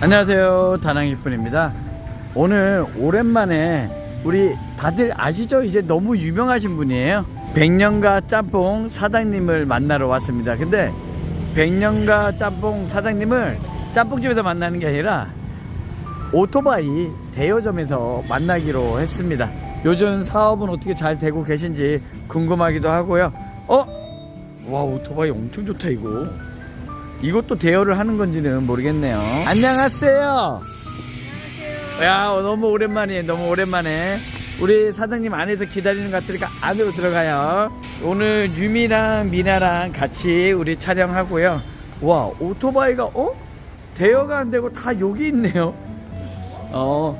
안녕하세요. 다낭이뿐입니다. 오늘 오랜만에 우리 다들 아시죠? 이제 너무 유명하신 분이에요. 백년가 짬뽕 사장님을 만나러 왔습니다. 근데 백년가 짬뽕 사장님을 짬뽕집에서 만나는 게 아니라 오토바이 대여점에서 만나기로 했습니다. 요즘 사업은 어떻게 잘 되고 계신지 궁금하기도 하고요. 어? 와 오토바이 엄청 좋다 이거 이것도 대여를 하는 건지는 모르겠네요. 안녕하세요. 야, 너무 오랜만이에요. 너무 오랜만에. 우리 사장님 안에서 기다리는 것 같으니까 안으로 들어가요. 오늘 유미랑 미나랑 같이 우리 촬영하고요. 와, 오토바이가, 어? 대여가 안 되고 다 여기 있네요. 어,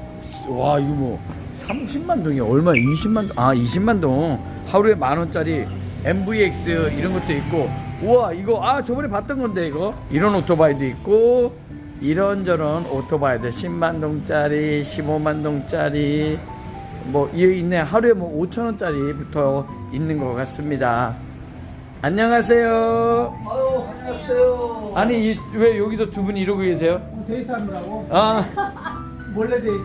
와, 이거 뭐, 30만 동이 얼마? 20만 동, 아, 20만 동. 하루에 만 원짜리 MVX 이런 것도 있고, 우와, 이거, 아, 저번에 봤던 건데, 이거. 이런 오토바이도 있고, 이런저런 오토바이들 10만 동짜리, 15만 동짜리, 뭐, 이거 있네. 하루에 뭐 5천 원짜리부터 있는 것 같습니다. 안녕하세요. 아유 안녕하세요. 아니, 이- 왜 여기서 두 분이 이러고 계세요? 데이트하느라고 아, 몰래 데이트.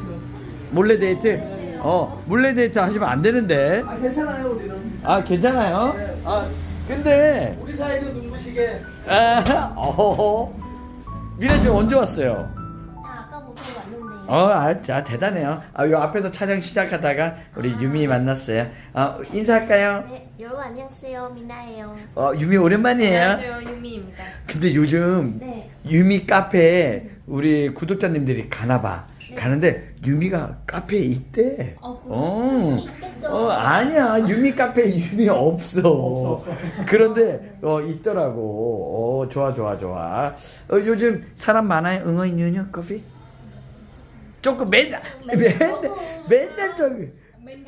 몰래 데이트? 어, 몰래 데이트 하시면 안 되는데. 아 괜찮아요 우리는. 아, 괜찮아요? 네. 아, 근데, 우리 사이는 눈부시게. 아, 어, 미래 지금 언제 왔어요? 아, 아까 보고 왔는데. 어, 아, 자, 대단해요. 아, 요 앞에서 촬영 시작하다가 우리 유미 만났어요. 아, 인사할까요? 네, 여러분 안녕하세요. 미나예요. 어, 유미 오랜만이에요. 안녕하세요 유미입니다. 근데 요즘 네. 유미 카페에 우리 구독자님들이 가나 봐. 네. 가는데 유미가 카페에 있대. 어, 그럼 할수 있겠죠. 어, 아니야. 유미 카페에 유미 없어. 그런데 어 있더라고. 어, 좋아 좋아 좋아. 어, 요즘 사람 많아요. 응어 뉴뉴 커피? 조금 맨날 맨날 맨날 조금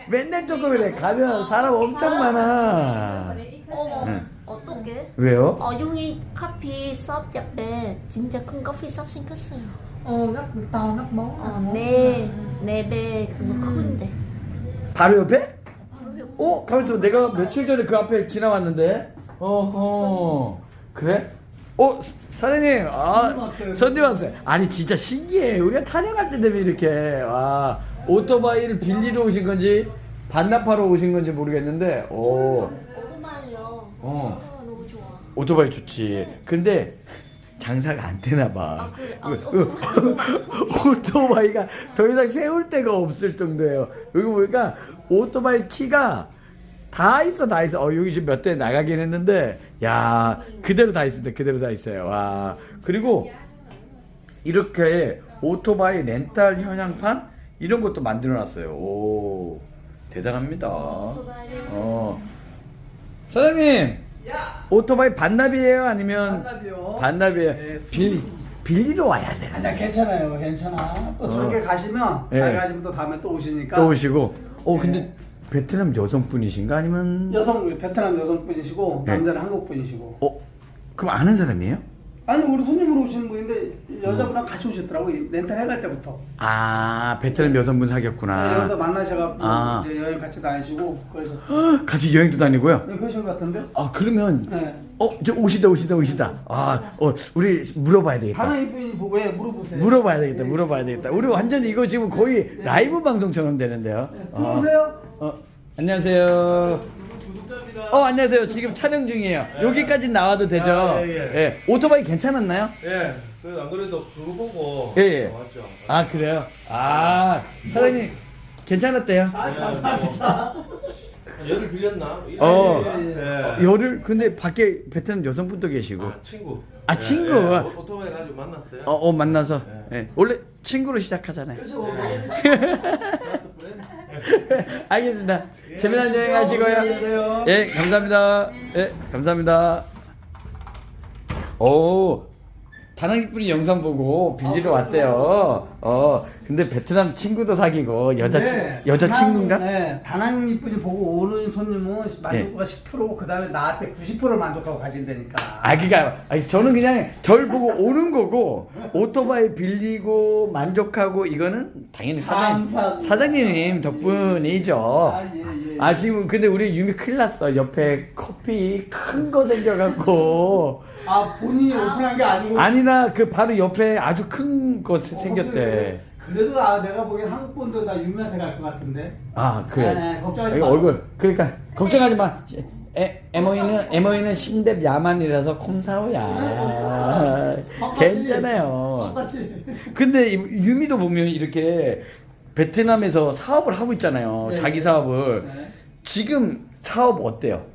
맨날 조금이래. 가면 사람 엄청 많아. 어머, 응. 어떻게? 왜요? 어, 여기 커피 숍 옆에 진짜 큰 커피 숍 생겼어요. Ồ gấp to gấp bốn 어, 네, 네배 그거 큰데. 바로 옆에? 바로 옆- 어? 가만있어. 내가 며칠 전에 그 앞에 지나왔는데. 어허. 그래? 어, 사장님. 아, 손님 왔어요. 아니, 진짜 신기해. 우리가 촬영할 때 되면 이렇게, 와, 오토바이를 빌리러 오신 건지, 반납하러 오신 건지 모르겠는데, 오, 오토바이요. 어. 아, 너무 좋아. 오토바이 좋지. 근데, 장사가 안 되나 봐. 아, 그래. 아, 오토바이가 더 이상 세울 데가 없을 정도예요. 여기 보니까 오토바이 키가 다 있어, 다 있어. 어, 여기 지금 몇 대 나가긴 했는데, 야, 그대로 다 있습니다. 그대로 다 있어요. 와. 그리고 이렇게 오토바이 렌탈 현황판 이런 것도 만들어 놨어요. 오, 대단합니다. 어. 사장님, 야. 오토바이 반납이에요? 아니면 반납이요. 반납이에요? 네, 빌, 빌리러 와야 돼. 아니야 괜찮아요 괜찮아. 또 어. 저렇게 가시면 예. 잘 가시면 또 다음에 또 오시니까. 또 오시고. 어, 근데 네. 베트남 여성분이신가? 아니면. 여성 베트남 여성분이시고 네. 남자는 한국분이시고. 어, 그럼 아는 사람이에요? 아니 우리 손님으로 오시는 분인데 여자분랑 같이 오셨더라고 이 렌탈 해갈 때부터. 아, 베트남 여성분 네, 사귀었구나. 여기서 만나셔갖고 아. 이제 여행 같이 다니시고 그래서 헉, 같이 여행도 다니고요? 네, 그러신 것 같은데. 아, 그러면. 네. 어, 저 오시다, 오시다, 오시다. 아, 어, 우리 물어봐야 되겠다. 다른 이분이 보고 왜 물어보세요. 물어봐야 되겠다, 네. 물어봐야 되겠다. 우리 완전 이거 지금 거의 라이브 방송처럼 되는데요. 네, 어. 들어오세요. 어, 안녕하세요. 어, 안녕하세요. 지금 촬영 중이에요. 여기까지 나와도 되죠? 아, 예, 예. 오토바이 괜찮았나요? 예, 그래서 안 그래도 그거 보고 예, 예. 왔죠. 아, 그래요? 아, 사장님, 괜찮았대요? 아 감사합니다. 열을 빌렸나? 어. 예. 열을, 근데 밖에 베트남 여성분도 계시고. 아, 친구. 아, 예, 친구. 예. 오- 오토바이 가지고 만났어요. 어, 어, 만나서. 예. 원래 친구로 시작하잖아요. 그렇죠. 알겠습니다. 재미난 여행 하시고요. 예, 감사합니다. 예, 감사합니다. 오, 다낭이 분이 영상 보고 빌리러 왔대요. 어, 근데 베트남 친구도 사귀고 여자 친 여자 친구인가? 네, 다낭 이쁜이 보고 오는 손님은 만족도가 10%고 그 다음에 나한테 90%를 만족하고 가진다니까. 아, 그니까, 아니, 저는 그냥 절 보고 오는 거고, 오토바이 빌리고 만족하고, 이거는 당연히 사장님, 감사합니다. 사장님 덕분이죠. 아, 예, 예. 아, 지금 근데 우리 유미 큰일 났어. 옆에 커피 큰 거 생겨갖고, 아 본인이 오픈한 게 아니고 아니나 그 바로 옆에 아주 큰거 어, 생겼대. 그래도 아 내가 보기엔 한국 분들 다 유명한테 갈것 같은데. 아 그래. 네, 네, 걱정하지 여기 마. 얼굴 그러니까 걱정하지 마. 에, 에모이는 에모이는 신뎁 야만이라서 콤사오야. 괜찮아요. 똑같이. 근데 이- 유미도 보면 이렇게 베트남에서 사업을 하고 있잖아요. 네, 자기 네. 사업을. 네. 지금 사업 어때요?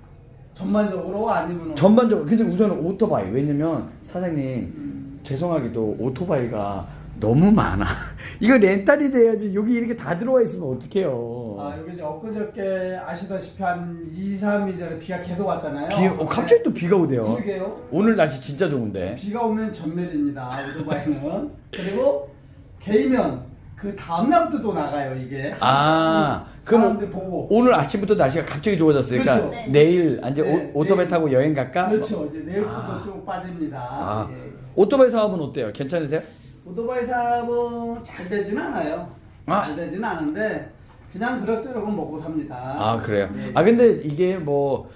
전반적으로 아니면 전반적으로 근데 우선은 오토바이 왜냐면 사장님 음. 죄송하게도 오토바이가 너무 많아 이거 렌탈이 돼야지 여기 이렇게 다 들어와 있으면 어떡해요 아 여기 이제 엊그저께 아시다시피 한 2, 3일 전에 비가 계속 왔잖아요. 비, 어, 갑자기 또 비가 오대요 그러게요. 오늘 날씨 진짜 좋은데 비가 오면 전멸입니다. 오토바이는. 그리고 개이면 그 다음 날부터 또 나가요 이게. 아 그럼 사람들 보고. 오늘 아침부터 날씨가 갑자기 좋아졌으니까 그렇죠. 네. 내일 이제 네, 오, 토바이 내일. 타고 여행 갈까? 그렇죠. 이제 내일부터 아. 쭉 빠집니다. 아, 예. 오토바이 사업은 어때요? 괜찮으세요? 오토바이 사업은 잘 되지는 않아요. 아. 잘 되지는 않은데 그냥 그럭저럭은 먹고 삽니다. 아 그래요? 예. 아 근데 이게 뭐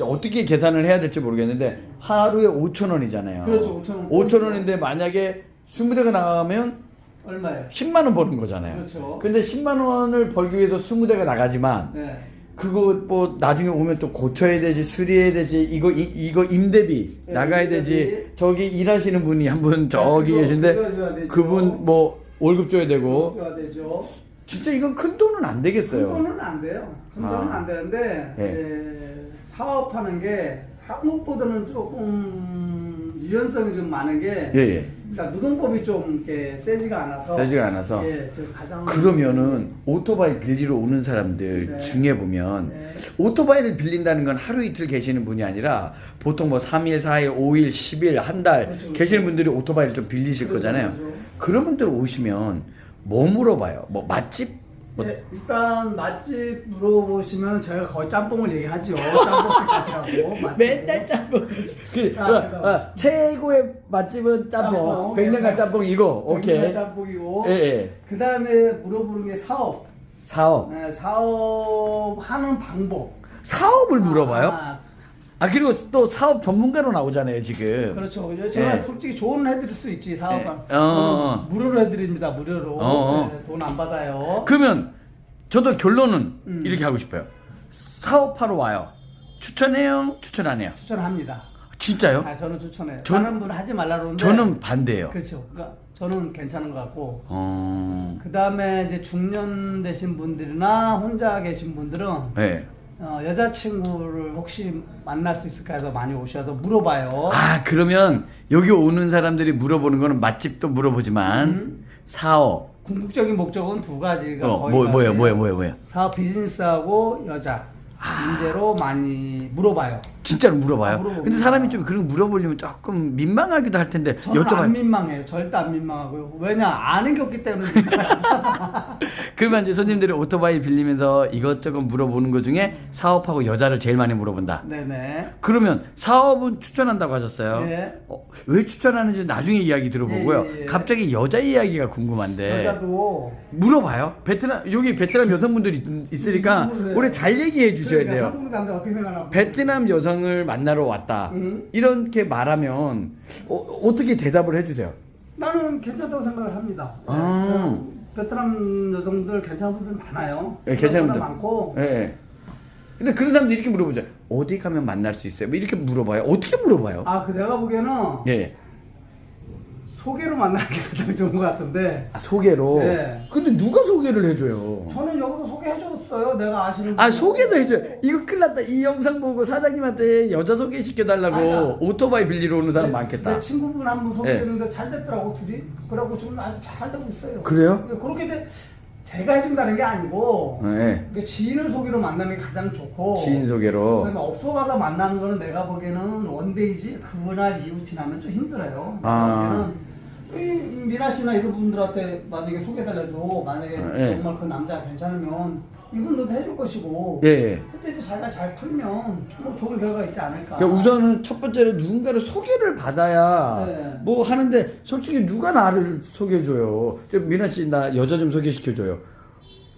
어떻게 계산을 해야 될지 모르겠는데 하루에 5천 원이잖아요. 그렇죠, 5천 원. 5천 원인데 만약에 20대가 나가면 얼마예요? 10만 원 버는 거잖아요. 그렇죠. 근데 10만 원을 벌기 위해서 20대가 나가지만 네. 그거 뭐 나중에 오면 또 고쳐야 되지 수리해야 되지 이거 이, 이거 임대비 네, 나가야 임대비. 되지 저기 일하시는 분이 한 분 저기 그거, 계신데 그거. 그분 뭐 월급 줘야 되고 줘야 되죠. 진짜 이건 큰 돈은 안큰 되겠어요. 돈은 안 돼요. 큰 돈은 아. 안 되는데 예. 예, 사업하는 게 한국보다는 조금 유연성이 좀 많은 게 예 예. 그러니까 노동법이 좀 이렇게 세지가 않아서 세지가 않아서 예, 저 가장 그러면은 오토바이 빌리러 오는 사람들 네. 중에 보면 네. 오토바이를 빌린다는 건 하루 이틀 계시는 분이 아니라 보통 뭐 3일, 4일, 5일, 10일, 한 달 그렇죠, 그렇죠. 계시는 분들이 오토바이를 좀 빌리실 그렇죠, 거잖아요. 그렇죠. 그런 분들 오시면 뭐 물어봐요? 뭐 맛집? 뭐 예, 일단 맛집 물어보시면 제가 거의 짬뽕을 얘기하죠. 짬뽕집 가시라고. 맛집. 맨날 짬뽕. 그 자, 어, 그래서- 어, 최고의 맛집은 짬뽕. 짬뽕. 백년간 짬뽕이고. 오케이. 짬뽕이고. 예, 예. 그 다음에 물어보는 게 사업. 사업. 네, 사업 하는 방법. 사업을 물어봐요? 아, 아 그리고 또 사업 전문가로 나오잖아요 지금. 그렇죠. 제가 예. 솔직히 조언을 해드릴 수 있지 사업은. 예. 어, 어. 무료로 해드립니다. 무료로. 어, 어. 네, 돈안 받아요. 그러면 저도 결론은 음. 이렇게 하고 싶어요. 사업하러 와요. 추천해요? 추천 안 해요? 추천합니다. 진짜요? 아, 저는 추천해요. 전- 다른 분 하지 말라 그러는데. 저는 반대예요. 그렇죠. 그러니까 저는 괜찮은 것 같고. 어. 그 다음에 이제 중년 되신 분들이나 혼자 계신 분들은 네. 어, 여자친구를 혹시 만날 수 있을까 해서 많이 오셔서 물어봐요. 아 그러면 여기 오는 사람들이 물어보는 거는 맛집도 물어보지만 음. 사업. 궁극적인 목적은 두 가지가 어, 거의 뭐다 뭐예요. 뭐예요, 뭐예요, 뭐예요? 사업 비즈니스하고 여자 문제로 많이 물어봐요. 진짜로 물어봐요. 아. 근데 사람이 좀 그런 거 물어보려면 조금 민망하기도 할 텐데 저는 안 여쭤봐요. 민망해요. 절대 안 민망하고요. 왜냐 아는 게 없기 때문에. 그러면 이제 손님들이 오토바이 빌리면서 이것저것 물어보는 것 중에 사업하고 여자를 제일 많이 물어본다. 네네. 그러면 사업은 추천한다고 하셨어요. 네. 어, 왜 추천하는지 나중에 이야기 들어보고요. 예, 예, 예. 갑자기 여자 이야기가 궁금한데 여자도 물어봐요. 베트남 여기 베트남 여성분들이 있- 있으니까 물어보세요. 우리 잘 얘기해 주셔야 그러니까 돼요. 한국 남자 어떻게 생각하나? 베트남 여성 을 만나러 왔다. 음. 이렇게 말하면 어, 어떻게 대답을 해주세요? 나는 괜찮다고 생각을 합니다. 네. 아. 베트남 여성들 괜찮은 분들 많아요. 예, 괜찮은 분들. 많고. 예. 예. 근데 그런 사람들 이렇게 물어보죠. 어디 가면 만날 수 있어요? 뭐 이렇게 물어봐요. 어떻게 물어봐요? 아, 그 내가 보기에는 예. 소개로 만나는 게 가장 좋은 것 같은데. 아, 소개로. 네. 근데 누가 소개를 해줘요? 저는 여기서 소개해줬어요. 내가 아시는 아 분. 소개도 해줘요. 이거 큰일 났다. 이 영상 보고 사장님한테 여자 소개 시켜달라고 아니야. 오토바이 빌리러 오는 사람 내- 많겠다. 네. 내 친구분 한 분 소개했는데 잘 됐더라고 둘이. 그래갖고 지금 아주 잘 되고 있어요. 그래요? 예, 그렇게 돼. 제가 해준다는 게 아니고 네. 그 지인을 소개로 만나는 게 가장 좋고. 지인 소개로. 그다음에 업소 가서 만나는 거는 내가 보기에는 원데이지 그날 이후 지나면 좀 힘들어요. 내가 아. 이 미나 씨나 이런 분들한테 만약에 소개달래도 만약에 아, 예. 정말 그 남자가 괜찮으면 이분도 해줄 것이고 예, 예. 그때 이제 자기가 잘 풀면 뭐 좋은 결과가 있지 않을까. 그러니까 우선은 첫 번째로 누군가를 소개를 받아야 네. 뭐 하는데 솔직히 누가 나를 소개해줘요. 저 미나 씨 나 여자 좀 소개시켜줘요.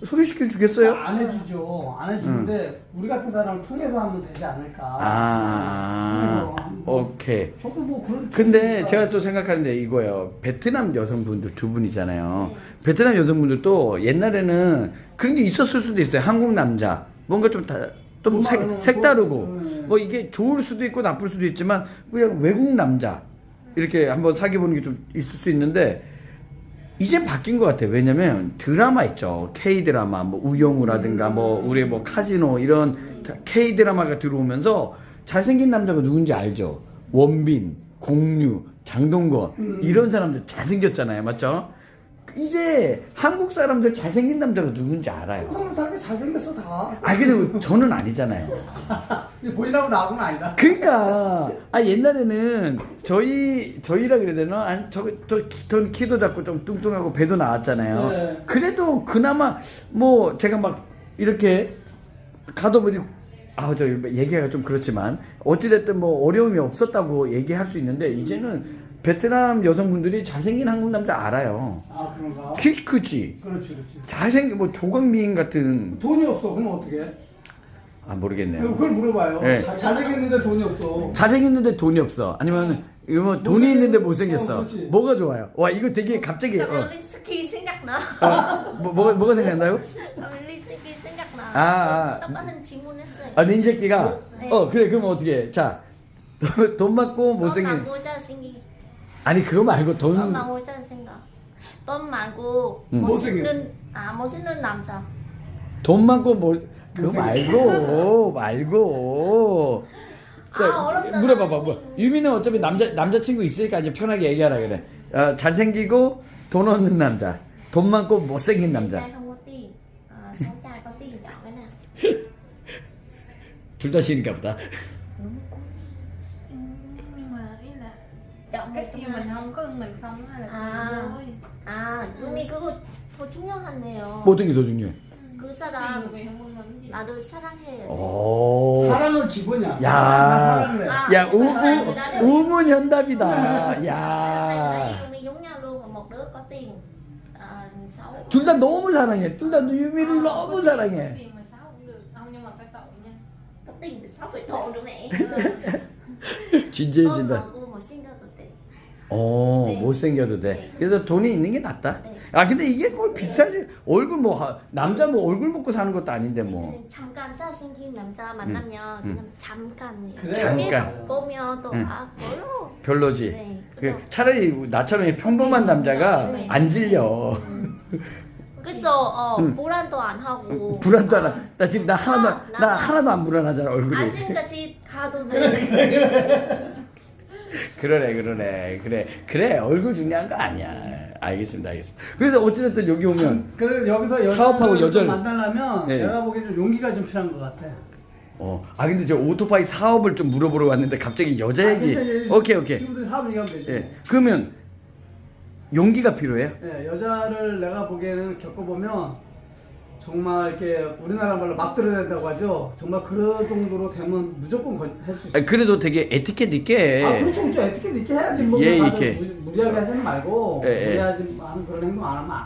소개시켜 주겠어요? 안 해주죠. 안 해주는데 우리 같은 사람을 통해서 하면 되지 않을까. 아, 통해서. 오케이. 저도 뭐 그런. 근데 있으니까. 제가 또 생각하는데 이거예요. 베트남 여성분들 두 분이잖아요. 네. 베트남 여성분들도 옛날에는 그런 게 있었을 수도 있어요. 한국 남자 뭔가 좀 다, 좀 음악은 색, 뭐 색다르고. 네. 뭐 이게 좋을 수도 있고 나쁠 수도 있지만 그냥 외국 남자 이렇게 한번 사귀어 보는 게 좀 있을 수 있는데 이제 바뀐 것 같아요. 왜냐면 드라마 있죠. K 드라마, 뭐 우영우라든가 뭐 우리 뭐 카지노 이런 K 드라마가 들어오면서 잘생긴 남자가 누군지 알죠. 원빈, 공유, 장동건 이런 사람들 잘생겼잖아요, 맞죠? 이제 한국 사람들 잘생긴 남자가 누군지 알아요. 그럼 다 이렇게 잘생겼어 다. 아 근데 저는 아니잖아요. 본인하고 나하고는 아니다. 그러니까 아 옛날에는 저희 저희라 그래야 되나 안 저저 전 키도 작고 좀 뚱뚱하고 배도 나왔잖아요. 네. 그래도 그나마 뭐 제가 막 이렇게 가도 보니 아 저 얘기가 좀 그렇지만 어찌 됐든 뭐 어려움이 없었다고 얘기할 수 있는데 이제는 베트남 여성분들이 잘생긴 한국 남자 알아요. 아 그런가? 키 크지. 그렇지 그렇지. 잘생긴 뭐 조광미인 같은 돈이 없어. 그럼 어떻게? 해? 아 모르겠네요. 그걸 물어봐요. 네. 자- 잘생겼는데 돈이 없어. 잘생겼는데 돈이 없어. 아니면 이거 뭐 돈이 있는데 못생겼어. 어, 그렇지. 뭐가 좋아요? 와 이거 되게 갑자기 어, Ski 생각나. 어, 뭐, 뭐가 뭐가 생각나요? Ski 생각나. 아, 아. 똑같은 질문했어요. 아 린새끼가 네. 어 그래 그럼 어떻게 해? 자. 돈- 돈 받고 돈 못생긴 말고 잘생기. 아니 그거 말고 돈 돈 말고 잘생겨. 돈 말고 음. 멋있는 아 멋있는 남자. 돈 받고 뭐 그거 못생긴- 말고 말고 자 아, 어렵잖아. 물어봐봐 뭐 유미는 어차피 남자 남자친구 있으니까 이제 편하게 얘기하라 그래 어, 잘생기고 돈 없는 남자 돈 많고 못생긴 남자 trai không có tiền. À, sáu trai có tiền chọn cái nào? 둘 다 싫은가 보다 Ừ, nhưng mà ý là Chọn một cái trong yêu mình hai. không có ưng mình không hay là À. yêu thôi 아, 눈이 그거 더 중요하네요. 모든 게 더 중요해 그 사람 나를 사랑해. 오. 사랑은 기본이야. 야. 사랑을 해. 아. 야, 우, 우, 우문 현답이다. Tại 야. vì giống nhau luôn mà một đứa có tiền à, xấu. 둘 다 너무 사랑해. 둘 다 유미를 너무 사랑해. tiền mà sáu cũng được không nhưng mà phải tội nha Có tiền thì sáu phải độ nữa mẹ. Ừ. 진지해진다. 뭐. 어, 네. 못생겨도 돼. 네. 그래서 돈이 있는 게 낫다. 네. 아, 근데 이게 뭐 비싸지. 얼굴 뭐, 하- 남자 뭐 얼굴 먹고 사는 것도 아닌데 뭐. 왜냐면 잠깐 잘생긴 남자 만나면 음. 그냥 잠깐이에요. 그래. 잠깐. 계속 보면 또 응. 아, 별로. 별로지. 네. 그 그럼 차라리 나처럼 평범한 남자가 네. 안 질려. 그죠? 어, 응. 불안도 안 하고. 불안도 안 하. 나 지금 나 하나도, 아, 나 나가. 하나도 안 불안하잖아, 얼굴이. 아침까지 가도 돼. 그러네 그러네 그래 그래 얼굴 중요한 거 아니야 알겠습니다 알겠습니다 그래서 어찌됐든 여기 오면 그래서 여기서 여자를 사업하고 좀 여자를- 만나려면 네. 내가 보기엔 좀 용기가 좀 필요한 것 같아. 어 아 근데 저 오토바이 사업을 좀 물어보러 왔는데 갑자기 여자 아, 얘기 괜찮아요. 오케이 오케이 지금부터 사업 얘기하면 되지. 예 그러면 용기가 필요해요 예, 여자를 내가 보기에는 겪어보면 정말 이렇게 우리나라 말로 막 들어야 된다고 하죠. 정말 그런 정도로 되면 무조건 할수 있어. 아, 그래도 되게 에티켓 있게 아, 그렇죠, 그렇죠. 에티켓 있게 해야지. 뭐, 예, 이렇게. 무- 무리하게 하지는 말고, 예, 예. 무리하지 하는 그런 행동 안 하면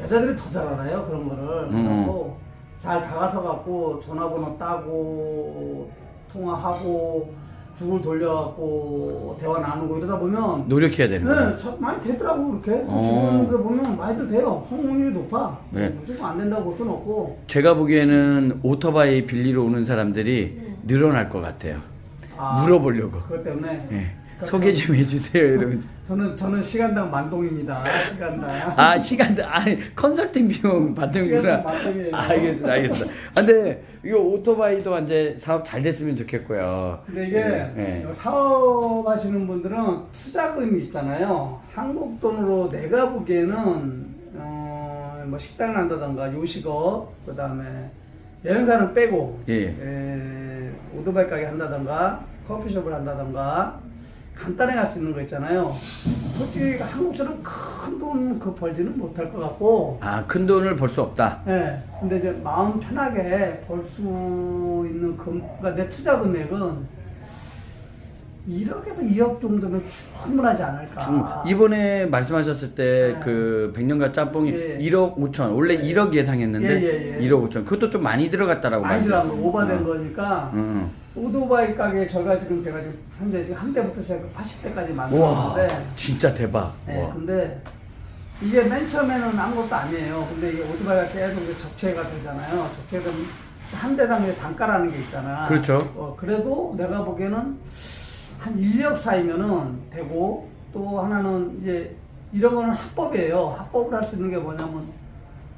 여자들이 더 잘 알아요, 그런 거를. 음. 그리고 잘 다가서 갖고 전화번호 따고, 통화하고, 죽을 돌려갖고, 대화 나누고 이러다 보면, 노력해야 되는 거예요 네, 참 많이 되더라고, 그렇게. 어. 주변에 보면 많이들 돼요. 성공률이 높아. 네. 무조건 안 된다고 볼 수는 없고. 제가 보기에는 오토바이 빌리러 오는 사람들이 네. 늘어날 것 같아요 아, 물어보려고 그것 때문에. 예 소개 좀 해주세요 여러분 저는, 저는 시간당 만동입니다. 시간당. 아 시간도 아니 컨설팅 비용 받는구나. 시간당 만동이에요. 알겠습니다, 알겠습니다. 아, 근데 이거 오토바이도 이제 사업 잘 됐으면 좋겠고요. 근데 이게 예. 사업하시는 분들은 투자금이 있잖아요. 한국 돈으로 내가 보기에는 어, 뭐 식당을 한다던가 요식업 그다음에 여행사는 빼고 예. 에, 오토바이 가게 한다던가 커피숍을 한다던가 간단하게 할 수 있는 거 있잖아요. 솔직히 한국처럼 큰 돈 그 벌지는 못할 것 같고 아, 큰 돈을 벌 수 없다. 예. 근데 이제 마음 편하게 벌 수 있는 금, 그러니까 내 투자 금액은 1억에서 2억 정도면 충분하지 않을까. 음, 이번에 말씀하셨을 때 네. 그 백년가 짬뽕이 예. 1억 5천 원래 1억 예상했는데 예, 예, 예. 1억 5천 그것도 좀 많이 들어갔다라고 많이 말씀- 들어간 거 오버된 어. 거니까 응, 오토바이 가게 저희가 지금 제가 지금 현재 지금 한 대부터 시작해 80대까지 응. 와 만들었는데 진짜 대박 네, 와. 근데 이게 맨 처음에는 아무것도 아니에요. 근데 이게 오토바이가 계속 이제 적체가 되잖아요. 적체가 한 대당 이제 단가라는 게 있잖아. 그렇죠. 어, 그래도 내가 보기에는 한 인력 사이면은 되고 또 하나는 이제 이런 거는 합법이에요. 합법을 할 수 있는 게 뭐냐면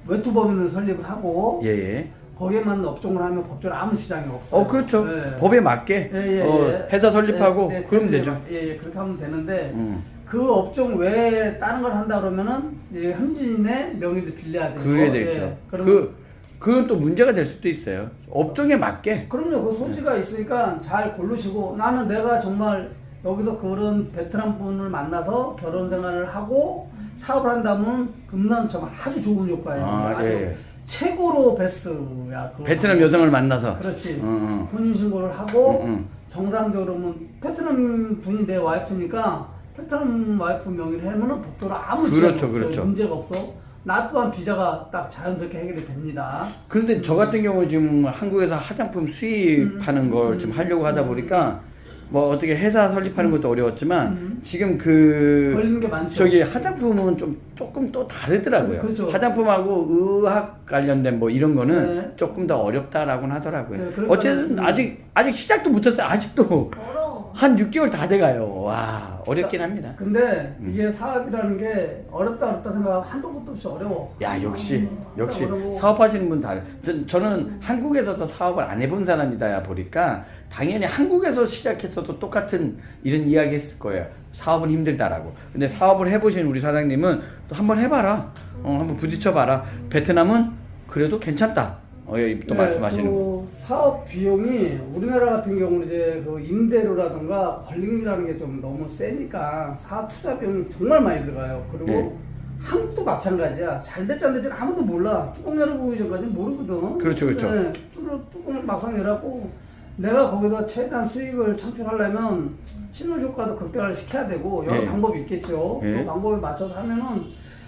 외투법인을 설립을 하고 예 예 거기에만 업종을 하면 법적으로 아무 지장이 없어요. 어 그렇죠 네. 법에 맞게 예, 예, 어, 예. 회사 설립하고 예, 예, 그러면 그렇게 되죠 막- 예, 예, 그렇게 하면 되는데 음. 그 업종 외에 다른 걸 한다 그러면은 이제 현지인의 명의를 빌려야 되고 그래야 예, 그러면 그 그건 또 문제가 될 수도 있어요 업종에 맞게 그럼요. 그 소지가 있으니까 잘 고르시고 나는 내가 정말 여기서 그런 베트남 분을 만나서 결혼 생활을 하고 사업을 한다면 금난 정말 아주 좋은 효과예요. 아, 아주 예, 예. 최고로 베스트야. 그거. 베트남 여성을 만나서 그렇지. 응, 응. 혼인 신고를 하고 응, 응. 정상적으로면 베트남 분이 내 와이프니까 베트남 와이프 명의를 하면은 복도로 아무 그렇죠, 없어요. 그렇죠. 문제가 없어. 나 또한 비자가 딱 자연스럽게 해결이 됩니다. 근데 저 같은 경우 지금 한국에서 화장품 수입하는 걸좀 하려고 하다 보니까 뭐 어떻게 회사 설립하는 것도 어려웠지만 음. 지금 그 걸리는 게 많죠. 저기 화장품은 좀 조금 또 다르더라고요. 그- 그렇죠. 화장품하고 의학 관련된 뭐 이런 거는 네. 조금 더 어렵다라고는 하더라고요. 네, 어쨌든 음. 아직 아직 시작도 못했어요. 아직도 멀어. 한 6개월 다 돼가요. 와 어렵긴 합니다. 근데 음. 이게 사업이라는 게 어렵다 어렵다 생각하면 한도 끝도 없이 어려워. 야 역시 음, 역시 어려워. 사업하시는 분 다. 저, 저는 한국에서 사업을 안 해본 사람이다 보니까 당연히 한국에서 시작했어도 똑같은 이런 이야기 했을 거예요. 사업은 힘들다라고. 근데 사업을 해보신 우리 사장님은 또 한번 해봐라. 어, 한번 부딪혀봐라. 베트남은 그래도 괜찮다. 어, 예, 또 네, 말씀하시는 거. 그 사업 비용이 우리나라 같은 경우는 이제 그 임대료라든가 관리금이라는 게 좀 너무 세니까 사업 투자 비용이 정말 많이 들어가요. 그리고 네. 한국도 마찬가지야. 잘 됐지 안 됐지 아무도 몰라. 뚜껑 열어보기 전까지 모르거든. 그렇죠, 그렇죠. 네, 뚜껑, 뚜껑을 막상 열었고 내가 거기서 최대한 수익을 창출하려면 신호효과도 극대화를 시켜야 되고 여러 예. 방법이 있겠죠. 예. 그 방법에 맞춰서 하면은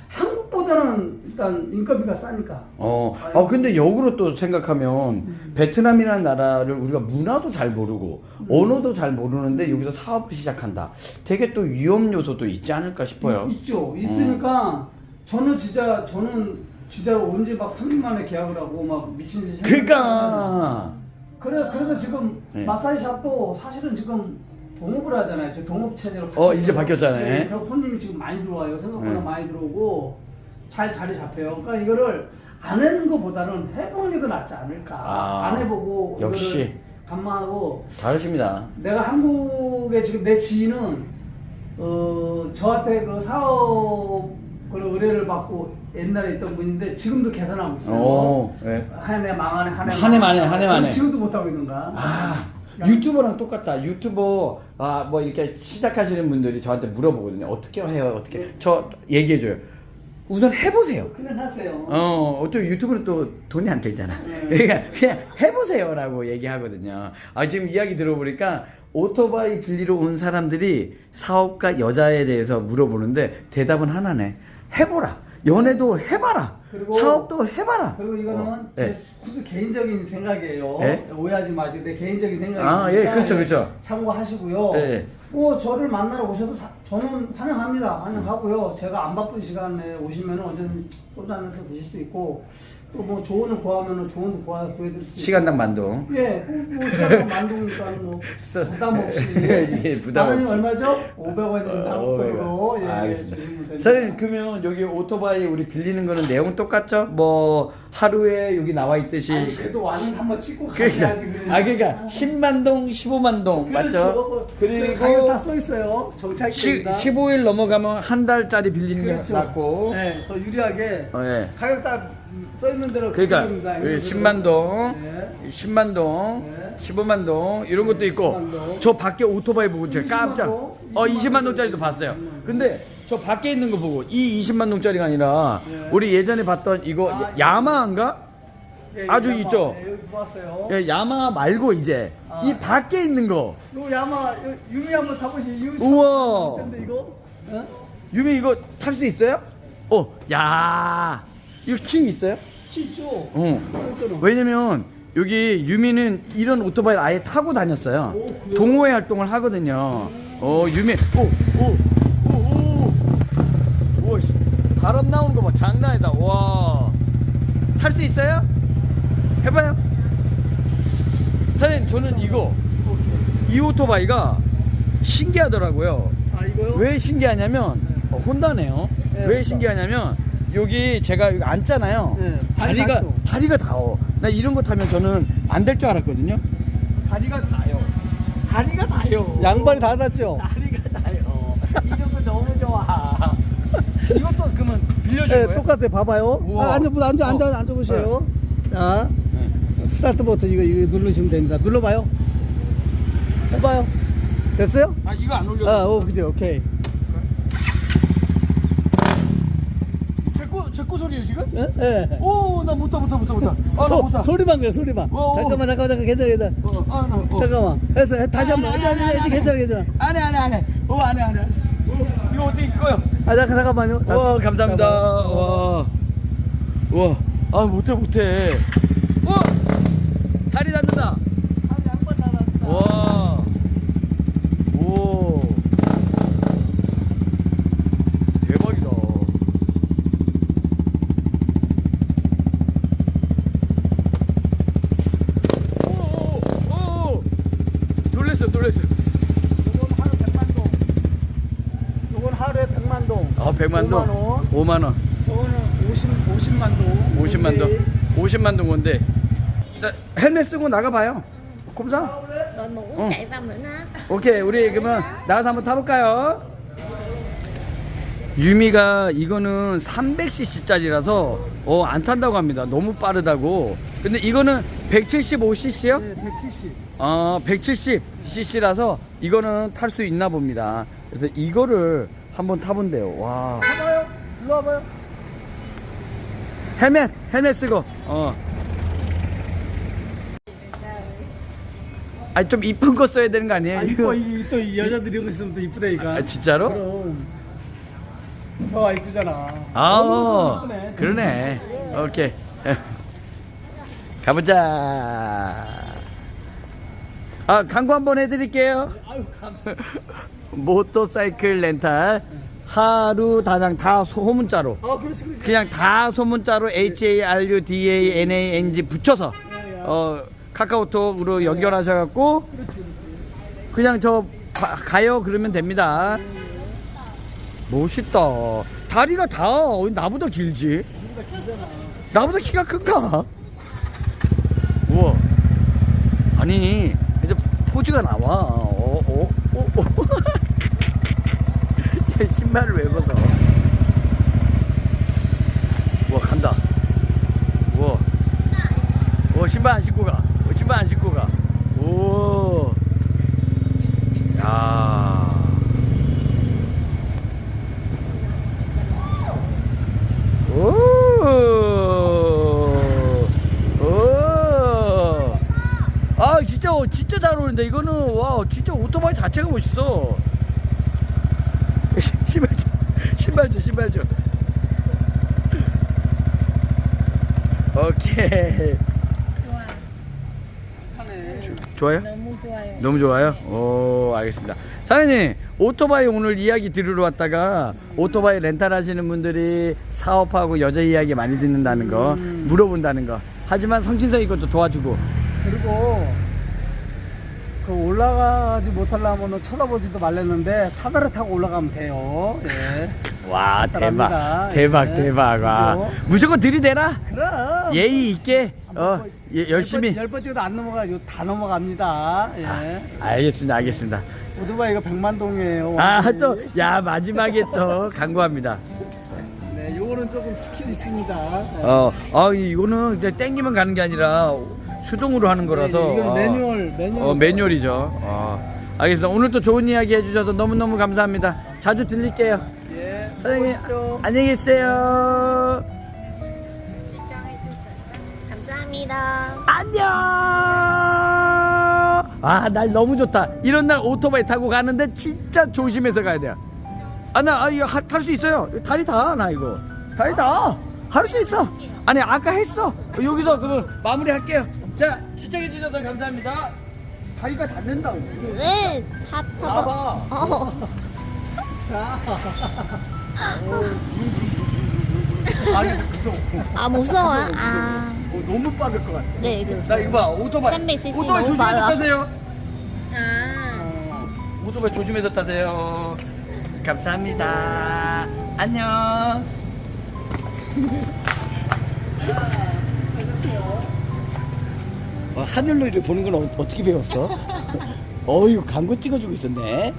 한국 보다는 일단 인건비가 싸니까. 어, 어, 근데 역으로 또 생각하면 베트남이라는 나라를 우리가 문화도 잘 모르고 언어도 잘 모르는데 여기서 사업을 시작한다. 되게 또 위험 요소도 있지 않을까 싶어요. 있- 있죠. 있으니까 저는 진짜 저는 진짜로 온 지 막 3년 만에 계약을 하고 막 미친 듯이 그러니까 그래 그래도 지금 네. 마사지 샵도 사실은 지금 동업을 하잖아요. 저 동업 체제로 어, 이제 바뀌었잖아요. 네, 그리고 손님이 지금 많이 들어와요. 생각보다 네. 많이 들어오고 잘 자리 잡혀요. 그러니까 이거를 안 하는 것보다는 해보는 게 더 낫지 않을까. 아, 안 해보고 역시. 감망하고 다르십니다. 내가 한국에 지금 내 지인은 어 저한테 그 사업 그 의뢰를 받고 옛날에 있던 분인데 지금도 계산하고 있어요. 오, 네. 한해 망하네 한해 한해 만에, 한해 만에. 지금도 못 하고 있는가? 아, 유튜버랑 똑같다. 유튜버 아 뭐 이렇게 시작하시는 분들이 저한테 물어보거든요. 어떻게 해요? 어떻게? 네. 저 얘기해 줘요. 우선 해보세요. 그냥 하세요. 어, 또 유튜브는 또 돈이 안 들잖아. 네. 그러니까 그냥 해보세요라고 얘기하거든요. 아, 지금 이야기 들어보니까 오토바이 빌리러 온 사람들이 사업가 여자에 대해서 물어보는데 대답은 하나네. 해보라. 연애도 해봐라. 그리고- 사업도 해봐라. 그리고 이거는 어, 제 네. 수도 개인적인 생각이에요. 네? 오해하지 마시고 내 개인적인 생각이니까 아, 예, 그렇죠, 그렇죠. 참고하시고요. 네. 뭐 저를 만나러 오셔도 사- 저는 환영합니다. 환영하고요. 제가 안 바쁜 시간에 오시면 언제든 소주 한잔 드실 수 있고 또 뭐 조언을 구하면 조언도 구하, 구해드릴 수 있고 시간당 만동. 예, 그뭐 시간당 만동이니까 뭐 부담 없이 예, 부담 만 원이 없이. 얼마죠? 500원입니다. 어, 한국돈으로 예, 예, 알겠습니다. 선생님 그러면 여기 오토바이 우리 빌리는 거는 내용 똑같죠? 뭐 하루에 여기 나와 있듯이 아니, 그래도 완전 한번 찍고 그러니까 가셔야지 그래. 아 그러니까 10만 동, 15만 동 맞죠? 그렇죠. 그리고 가격 다 써 있어요. 시, 정찰기입니다. 15일 넘어가면 한 달짜리 빌리는 게 그렇죠. 낫고 네, 더 유리하게 어, 예. 가격 다 써 있는 대로 그러니까. 여기 10만 동, 네. 10만 동, 네. 15만 동 이런 것도 있고 10만 동. 저 밖에 오토바이 보고 제가 20만 깜짝 동, 어 20만 20만 동짜리도 봤어요. 근데 저 밖에 있는 거 보고 이 20만 동짜리가 아니라 네. 우리 예전에 봤던 이거 아, 야마인가? 예, 아주 야마. 있죠. 예, 여기 봤어요. 예, 야마 말고 이제 아. 이 밖에 있는 거. 요 야마 요, 유미 한번 타보시. 유미 우와. 텐데 이거. 어? 유미 이거 탈 수 있어요? 어, 야, 이거 키 있어요? 진짜. 어. 왜냐면 여기 유미는 이런 오토바이를 아예 타고 다녔어요. 오, 그래요? 동호회 활동을 하거든요. 어, 유미, 오, 오, 오, 오, 오, 씨, 바람 나오는 거 봐, 장난 아니다. 와, 탈 수 있어요? 해봐요. 사장님, 저는 이거 이 오토바이가 신기하더라고요. 아 이거요? 왜 신기하냐면 어, 혼다네요. 네, 왜 혼다. 신기하냐면 여기 제가 여기 앉잖아요. 네, 다리가 닿죠. 다리가 닿어. 나 이런 거 타면 저는 안 될 줄 알았거든요. 다리가 닿아요. 다리가 닿아요. 양발이 닿았죠. 다리가 닿아요. 이런 거 너무 좋아. 이것도 그러면 빌려줄 네, 거예요? 똑같아. 봐봐요. 우와. 아, 앉아, 앉아, 앉아, 어. 앉아 보세요. 자, 네. 스타트 버튼 이거 이거 누르시면 됩니다. 눌러봐요. 해봐요. 됐어요? 아 이거 안 올려. 아, 오, 그죠, 오케이. 제거 제거 소리예요 지금? 예? 예. 오, 나 못타 못타 못타 못타. 아, 나 소, 못타. 소리만 그래, 소리만. 어, 어. 잠깐만, 잠깐만, 잠깐, 괜찮아, 괜찮아. 어, 아, 나, 어. 잠깐만. 했어, 해, 다시 한 번. 아니, 아니, 아니. 괜찮아, 괜찮아. 안해 안해 안해. 어 안해 안해. 어, 이거 어떻게 꺼요? 아, 잠깐, 잠깐만요. 자, 와 감사합니다. 잠깐만. 와, 와, 아 못해 못해. 어, 다리 닿는다. 아, 양발 닿았다. 와, 오, 대박이다. 오, 오, 오, 놀랬어 놀랬어. 요건 하루 100만 동. 요건 하루에 100만 동. 아 100만 동, 5만 원. 5만 원. 저거는 50, 50만 동. 50만 동, 오케이. 50만 동 건데. 자, 헬멧 쓰고 나가봐요. Ừ. chạy vào nữa nè 오케이 우리 그러면 나가서 한번 타볼까요? 유미가 이거는 300cc짜리라서 어 안 탄다고 합니다. 너무 빠르다고. 근데 이거는 175cc요? 네, 170. 어 170cc라서 이거는 탈 수 있나 봅니다. 그래서 이거를 한번 타본대요. 와 봐봐요. 일로 와봐요. 헬멧 헬멧 쓰고 어. 아좀 이쁜 거 써야 되는 거 아니에요? 아, 이뻐. 이게 또이 여자들이 이거 있으면 또 이쁘다니까. 아, 진짜로? 그럼. 저 이쁘잖아. 아, 너무 이쁘네. 그러네. 오케이. 가보자. 아, 광고 한번 해드릴게요. 아유, 감. 모터사이클 렌탈 하루 다당 다 소문자로. 아, 그렇지, 그렇지. 그냥 다 소문자로 H A R U D A N A N G 붙여서 어 카카오톡으로 연결하셔갖고. 그냥 저 가- 가요 그러면 됩니다. 멋있다. 다리가 다 어, 나보다 길지. 나보다 키가 큰가? 우와. 아니 이제 포즈가 나와. 어, 어, 어, 어. 얘 신발을 왜 벗어? 우와 간다. 우와. 오 신발 안 신고 가. 어, 신발 안 신고 가. 오. 야. 오. 오. 아 진짜 진짜 잘 어울린다. 이거는 와 진짜 오토바이 자체가 멋있어. 신발 줘. 신발 줘. 신발 줘. 오케이. 좋아. 좋아요? 너무 좋아요. 너무 좋아요? 오, 알겠습니다. 사장님, 오토바이 오늘 이야기 들으러 왔다가 오토바이 렌탈 하시는 분들이 사업하고 여자 이야기 많이 듣는다는 거, 물어본다는 거. 하지만 성신성 이것도 도와주고. 그리고 그 올라가지 못하려면 쳐다보지도 말랬는데 사다리 타고 올라가면 돼요. 예. 와, 대박. 대박, 예. 대박. 와. 무조건 들이대라. 그럼. 예의 있게, 어, 예, 열심히. 열 번 찍어도 안 넘어가요. 다 넘어갑니다. 예. 알겠습니다, 알겠습니다. 오토바이가 100만 동이에요. 아, 또, 야, 마지막에 또 광고합니다. 네, 요거는 조금 스킬 있습니다. 네. 어, 아, 이거는 이제 땡기면 가는 게 아니라 수동으로 하는 거라서. 네, 이건 어. 매뉴얼, 매뉴얼. 어, 매뉴얼이죠. 어. 알겠습니다. 오늘 또 좋은 이야기 해주셔서 너무너무 감사합니다. 자주 들릴게요. 예. 사장님, 보시죠. 안녕히 계세요. Ơn 감사합니다. 안녕. 아, 날 너무 좋다. 이런 날 오토바이 타고 가는데 진짜 조심해서 가야 돼요. 아, 나 아, 이거 탈 수 있어요. 다리 다, 나 이거. 다리 다. 할 수 있어. 아니, 아까 했어. 여기서 그럼 마무리 할게요. 자, 시청해 주셔서 감사합니다. 다리가 닿는다고. 네, 탑 봐봐. 타봐. 어. 아, 이거 무서워. 아 무서워. 아, 어, 너무 빠를 것 같아. 네, 그렇죠. 나 이거 봐, 오토바이. 300cc 오토바이 너무 조심해서 빨라. 타세요. 아. 어, 오토바이 조심해서 타세요. 감사합니다. 안녕. 어, 하늘로 이렇게 보는 건 어, 어떻게 배웠어? 어유 광고 찍어주고 있었네.